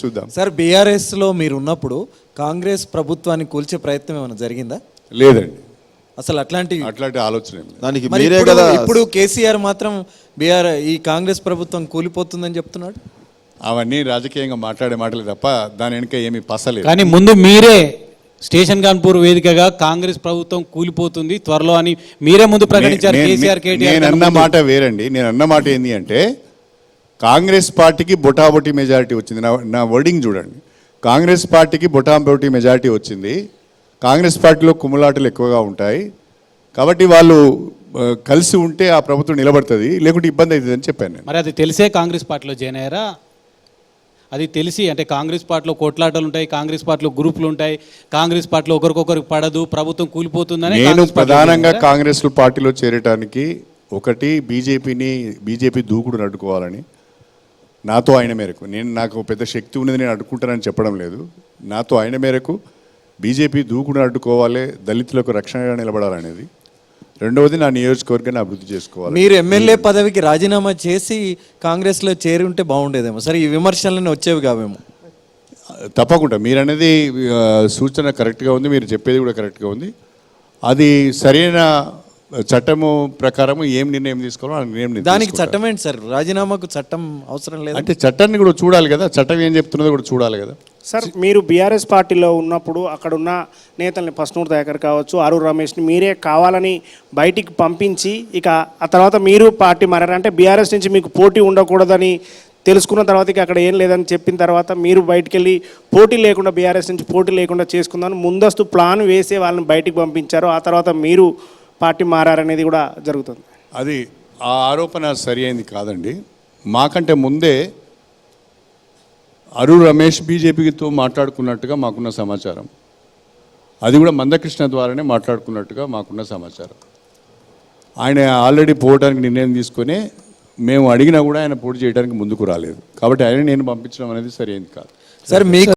చూద్దాం. సార్ బీఆర్ఎస్లో మీరు ఉన్నప్పుడు కాంగ్రెస్ ప్రభుత్వాన్ని కూల్చే ప్రయత్నం ఏమైనా జరిగిందా? లేదండి. అసలు అట్లాంటి అట్లాంటి ఆలోచన దానికి మరి కదా ఇప్పుడు కేసీఆర్ మాత్రం బీఆర్ ఈ కాంగ్రెస్ ప్రభుత్వం కూలిపోతుందని చెప్తున్నాడు? అవన్నీ రాజకీయంగా మాట్లాడే మాటలు తప్ప దాని వెనుక ఏమీ పసలేదు కానీ ముందు మీరే స్టేషన్ కాన్పూర్ వేదికగా కాంగ్రెస్ ప్రభుత్వం కూలిపోతుంది త్వరలో అని మీరే ముందు ప్రకటించారు కేసీఆర్ కేటీఆర్ నేను అన్న మాట వేరండి. నేను అన్న మాట ఏంటి అంటే కాంగ్రెస్ పార్టీకి బొటాబొటి మెజారిటీ వచ్చింది. నా నా వర్డింగ్ చూడండి. కాంగ్రెస్ పార్టీకి బొటాబొటి మెజారిటీ వచ్చింది. కాంగ్రెస్ పార్టీలో కుమ్ములాటలు ఎక్కువగా ఉంటాయి. కాబట్టి వాళ్ళు కలిసి ఉంటే ఆ ప్రభుత్వం నిలబడుతుంది. లేకుంటే ఇబ్బంది అవుతుంది అని చెప్పాను నేను. మరి అది తెలిసే కాంగ్రెస్ పార్టీలో జాయిన్ అయ్యారా? అది తెలిసి అంటే కాంగ్రెస్ పార్టీలో కొట్లాటలు ఉంటాయి కాంగ్రెస్ పార్టీలో గ్రూపులు ఉంటాయి. కాంగ్రెస్ పార్టీలో ఒకరికొకరికి పడదు ప్రభుత్వం కూలిపోతుందని నేను ప్రధానంగా? కాంగ్రెస్ పార్టీలో చేరటానికి ఒకటి బీజేపీని బీజేపీ దూకుడును అడ్డుకోవాలని నాతో ఆయన మేరకు నేను నాకు పెద్ద శక్తి ఉన్నది నేను అడ్డుకుంటానని చెప్పడం లేదు. నాతో ఆయన మేరకు బీజేపీ దూకుడును అడ్డుకోవాలి దళితులకు రక్షణగా నిలబడాలనేది. రెండవది నా నియోజకవర్గాన్ని అభివృద్ధి చేసుకోవాలి. మీరు ఎమ్మెల్యే పదవికి రాజీనామా చేసి కాంగ్రెస్లో చేరి ఉంటే బాగుండేదేమో. సరే ఈ విమర్శలన్నీ వచ్చేవి కావేమో? తప్పకుండా. మీరు అనేది ఆ, సూచన కరెక్ట్గా ఉంది మీరు చెప్పేది కూడా కరెక్ట్గా ఉంది. అది సరైన చట్టము ప్రకారం ఏం నిర్ణయం తీసుకోవాలో నిర్ణయం దానికి. చట్టం ఏంటి సార్? రాజీనామాకు చట్టం అవసరం లేదు? అంటే చట్టాన్ని కూడా చూడాలి కదా. చట్టం ఏం చెప్తున్నదో కూడా చూడాలి కదా. సార్ మీరు బీఆర్ఎస్ పార్టీలో ఉన్నప్పుడు అక్కడ ఉన్న నేతల్ని పస్నూర్ దయాకర్ కావచ్చు ఆరూర్ రమేష్ని మీరే కావాలని బయటికి పంపించి ఇక ఆ తర్వాత మీరు పార్టీ మారారు? అంటే బీఆర్ఎస్ నుంచి మీకు పోటీ ఉండకూడదని తెలుసుకున్న తర్వాత ఇక అక్కడ ఏం లేదని చెప్పిన తర్వాత మీరు బయటికి వెళ్ళి పోటీ లేకుండా బీఆర్ఎస్ నుంచి పోటీ లేకుండా చేసుకుందామని ముందస్తు ప్లాన్ వేసే వాళ్ళని బయటికి పంపించారు. ఆ తర్వాత మీరు పార్టీ మారారనేది కూడా జరుగుతుంది. అది ఆ ఆరోపణ సరి అయింది కాదండి. మాకంటే ముందే అరుణ్ రమేష్ బీజేపీతో మాట్లాడుకున్నట్టుగా మాకున్న సమాచారం. అది కూడా మందకృష్ణ ద్వారానే మాట్లాడుకున్నట్టుగా మాకున్న సమాచారం. ఆయన ఆల్రెడీ పోవడానికి నిర్ణయం తీసుకొని మేము అడిగినా కూడా ఆయన పోటీ చేయడానికి ముందుకు రాలేదు. కాబట్టి ఆయన నేను పంపించడం అనేది సరైనది కాదు. సార్ మీకు